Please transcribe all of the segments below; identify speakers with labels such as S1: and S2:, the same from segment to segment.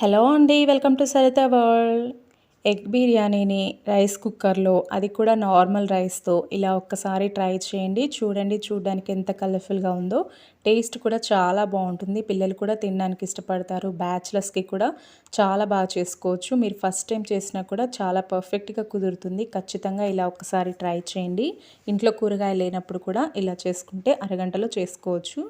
S1: Hello అండి welcome to Sarita world. Egg బిర్యానీని rice కుక్కర్లో అది కూడా నార్మల్ రైస్తో ఇలా ఒక్కసారి ట్రై చేయండి. చూడండి చూడడానికి ఎంత కలర్ఫుల్గా ఉందో. టేస్ట్ కూడా చాలా బాగుంటుంది. పిల్లలు కూడా తినడానికి ఇష్టపడతారు. బ్యాచిలర్స్కి కూడా చాలా బాగా చేసుకోవచ్చు. మీరు ఫస్ట్ టైం చేసినా కూడా చాలా పర్ఫెక్ట్గా కుదురుతుంది. ఖచ్చితంగా ఇలా ఒక్కసారి ట్రై చేయండి. ఇంట్లో కూరగాయలు లేనప్పుడు కూడా ఇలా చేసుకుంటే అరగంటలో చేసుకోవచ్చు.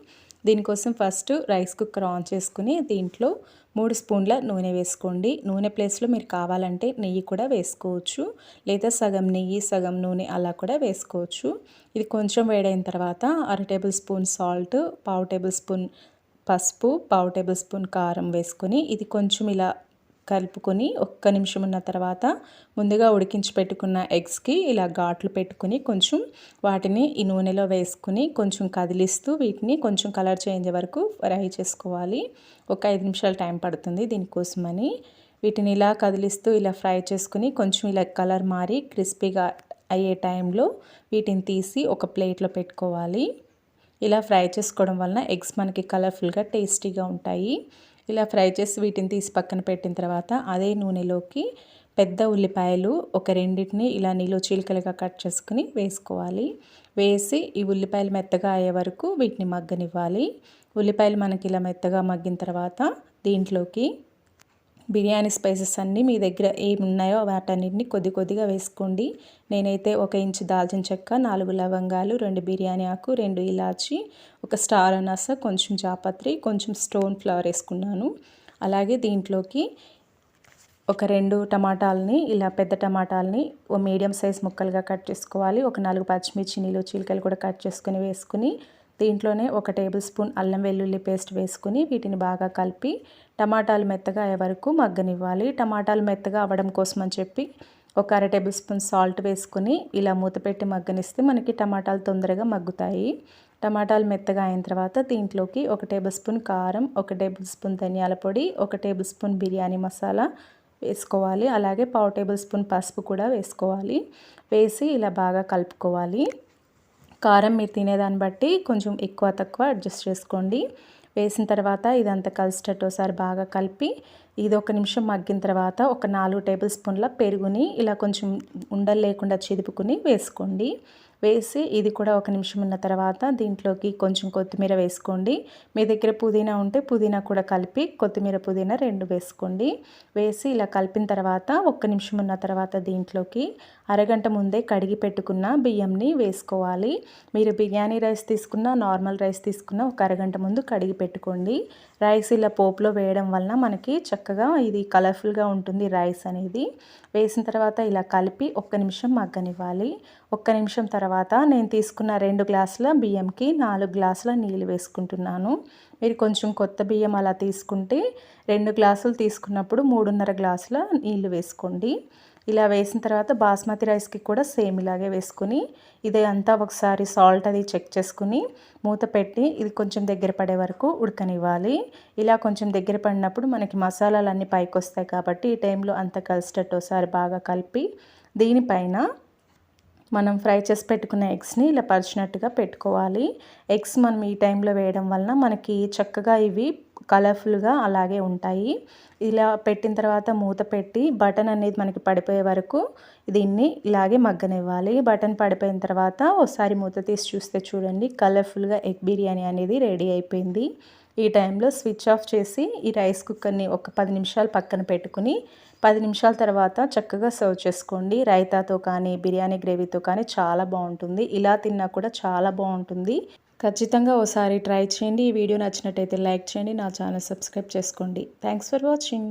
S1: దీనికోసం ఫస్ట్ రైస్ కుక్కర్ ఆన్ చేసుకుని దీంట్లో మూడు స్పూన్ల నూనె వేసుకోండి. నూనె ప్లేస్లో మీరు కావాలంటే నెయ్యి కూడా వేసుకోవచ్చు. లేదా సగం నెయ్యి సగం నూనె అలా కూడా వేసుకోవచ్చు. ఇది కొంచెం వేడైన తర్వాత అర టేబుల్ స్పూన్ సాల్ట్ పావు టేబుల్ స్పూన్ పసుపు పావు టేబుల్ స్పూన్ కారం వేసుకొని ఇది కొంచెం ఇలా కలుపుకొని ఒక్క నిమిషం ఉన్న తర్వాత ముందుగా ఉడికించి పెట్టుకున్న ఎగ్స్కి ఇలా ఘాట్లు పెట్టుకుని కొంచెం వాటిని ఈ నూనెలో వేసుకుని కొంచెం కదిలిస్తూ వీటిని కొంచెం కలర్ చేంజ్ వరకు ఫ్రై చేసుకోవాలి. ఒక ఐదు నిమిషాలు టైం పడుతుంది దీనికోసమని. వీటిని ఇలా కదిలిస్తూ ఇలా ఫ్రై చేసుకుని కొంచెం ఇలా కలర్ మారి క్రిస్పీగా అయ్యే టైంలో వీటిని తీసి ఒక ప్లేట్లో పెట్టుకోవాలి. ఇలా ఫ్రై చేసుకోవడం వలన ఎగ్స్ మనకి కలర్ఫుల్గా టేస్టీగా ఉంటాయి. ఇలా ఫ్రై చేసి వీటిని తీసి పక్కన పెట్టిన తర్వాత అదే నూనెలోకి పెద్ద ఉల్లిపాయలు ఒక రెండింటిని ఇలా నీళ్ళు చీలికలుగా కట్ చేసుకుని వేసుకోవాలి. వేసి ఈ ఉల్లిపాయలు మెత్తగా అయ్యే వరకు వీటిని మగ్గనివ్వాలి. ఉల్లిపాయలు మనకి ఇలా మెత్తగా మగ్గిన తర్వాత దీంట్లోకి బిర్యానీ స్పైసెస్ అన్నీ మీ దగ్గర ఏమి ఉన్నాయో వాటన్నిటిని కొద్ది కొద్దిగా వేసుకోండి. నేనైతే ఒక ఇంచు దాల్చిన చెక్క నాలుగు లవంగాలు రెండు బిర్యానీ ఆకు రెండు ఇలాచి ఒక స్టార్ అనాస కొంచెం జాపత్రి కొంచెం స్టోన్ ఫ్లవర్ వేసుకున్నాను. అలాగే దీంట్లోకి ఒక రెండు టమాటాలని ఇలా పెద్ద టమాటాలని ఓ మీడియం సైజ్ ముక్కలుగా కట్ చేసుకోవాలి. ఒక నాలుగు పచ్చిమిర్చి నీళ్ళు చీలికలు కూడా కట్ చేసుకుని వేసుకుని దీంట్లోనే ఒక టేబుల్ స్పూన్ అల్లం వెల్లుల్లి పేస్ట్ వేసుకుని వీటిని బాగా కలిపి టమాటాలు మెత్తగా అయ్యే వరకు మగ్గనివ్వాలి. టమాటాలు మెత్తగా అవ్వడం కోసం అని చెప్పి ఒక అర టేబుల్ స్పూన్ సాల్ట్ వేసుకుని ఇలా మూత పెట్టి మగ్గనిస్తే మనకి టమాటాలు తొందరగా మగ్గుతాయి. టమాటాలు మెత్తగా అయిన తర్వాత దీంట్లోకి ఒక టేబుల్ స్పూన్ కారం ఒక టేబుల్ స్పూన్ ధనియాల పొడి ఒక టేబుల్ స్పూన్ బిర్యానీ మసాలా వేసుకోవాలి. అలాగే పావు టేబుల్ స్పూన్ పసుపు కూడా వేసుకోవాలి. వేసి ఇలా బాగా కలుపుకోవాలి. కారం మీరు తినేదాన్ని బట్టి కొంచెం ఎక్కువ తక్కువ అడ్జస్ట్ చేసుకోండి. వేసిన తర్వాత ఇదంతా కలిసేటట్టు ఒకసారి బాగా కలిపి ఇది ఒక నిమిషం మగ్గిన తర్వాత ఒక నాలుగు టేబుల్ స్పూన్ల పెరుగుని ఇలా కొంచెం ఉండలు లేకుండా చిదుపుకుని వేసుకోండి. వేసి ఇది కూడా ఒక నిమిషం ఉన్న తర్వాత దీంట్లోకి కొంచెం కొత్తిమీర వేసుకోండి. మీ దగ్గర పుదీనా ఉంటే పుదీనా కూడా కలిపి కొత్తిమీర పుదీనా రెండు వేసుకోండి. వేసి ఇలా కలిపిన తర్వాత ఒక్క నిమిషం ఉన్న తర్వాత దీంట్లోకి అరగంట ముందే కడిగి పెట్టుకున్న బియ్యంని వేసుకోవాలి. మీరు బిర్యానీ రైస్ తీసుకున్న నార్మల్ రైస్ తీసుకున్న ఒక అరగంట ముందు కడిగి పెట్టుకోండి. రైస్ ఇలా పోపులో వేయడం వలన మనకి చక్కగా ఇది కలర్ఫుల్గా ఉంటుంది రైస్ అనేది. వేసిన తర్వాత ఇలా కలిపి ఒక్క నిమిషం మగ్గనివ్వాలి. ఒక్క నిమిషం తర్వాత తర్వాత నేను తీసుకున్న రెండు గ్లాసుల బియ్యంకి నాలుగు గ్లాసుల నీళ్ళు వేసుకుంటున్నాను. మీరు కొంచెం కొత్త బియ్యం అలా తీసుకుంటే రెండు గ్లాసులు తీసుకున్నప్పుడు మూడున్నర గ్లాసుల నీళ్ళు వేసుకోండి. ఇలా వేసిన తర్వాత బాస్మతి రైస్కి కూడా సేమ్ ఇలాగే వేసుకుని ఇదే అంతా ఒకసారి సాల్ట్ అది చెక్ చేసుకుని మూత పెట్టి ఇది కొంచెం దగ్గర పడే వరకు ఉడకనివ్వాలి. ఇలా కొంచెం దగ్గర పడినప్పుడు మనకి మసాలాలు అన్నీ పైకి వస్తాయి కాబట్టి ఈ టైంలో అంత కలిసేటట్టు ఒకసారి బాగా కలిపి దీనిపైన మనం ఫ్రై చేసి పెట్టుకున్న ఎగ్స్ని ఇలా పరిచినట్టుగా పెట్టుకోవాలి. ఎగ్స్ మనం ఈ టైంలో వేయడం వలన మనకి చక్కగా ఇవి కలర్ఫుల్గా అలాగే ఉంటాయి. ఇలా పెట్టిన తర్వాత మూత పెట్టి బటన్ అనేది మనకి పడిపోయే వరకు దీన్ని ఇలాగే మగ్గనివ్వాలి. బటన్ పడిపోయిన తర్వాత ఒకసారి మూత తీసి చూస్తే చూడండి కలర్ఫుల్గా ఎగ్ బిర్యానీ అనేది రెడీ అయిపోయింది. ఈ టైంలో స్విచ్ ఆఫ్ చేసి ఈ రైస్ కుక్కర్ని ఒక పది నిమిషాలు పక్కన పెట్టుకుని పది నిమిషాల తర్వాత చక్కగా సర్వ్ చేసుకోండి. రైతాతో కానీ బిర్యానీ గ్రేవీతో కానీ చాలా బాగుంటుంది. ఇలా తిన్నా కూడా చాలా బాగుంటుంది. ఖచ్చితంగా ఓసారి ట్రై చేయండి. ఈ వీడియో నచ్చినట్టయితే లైక్ చేయండి. నా ఛానల్ సబ్స్క్రైబ్ చేసుకోండి. Thanks for watching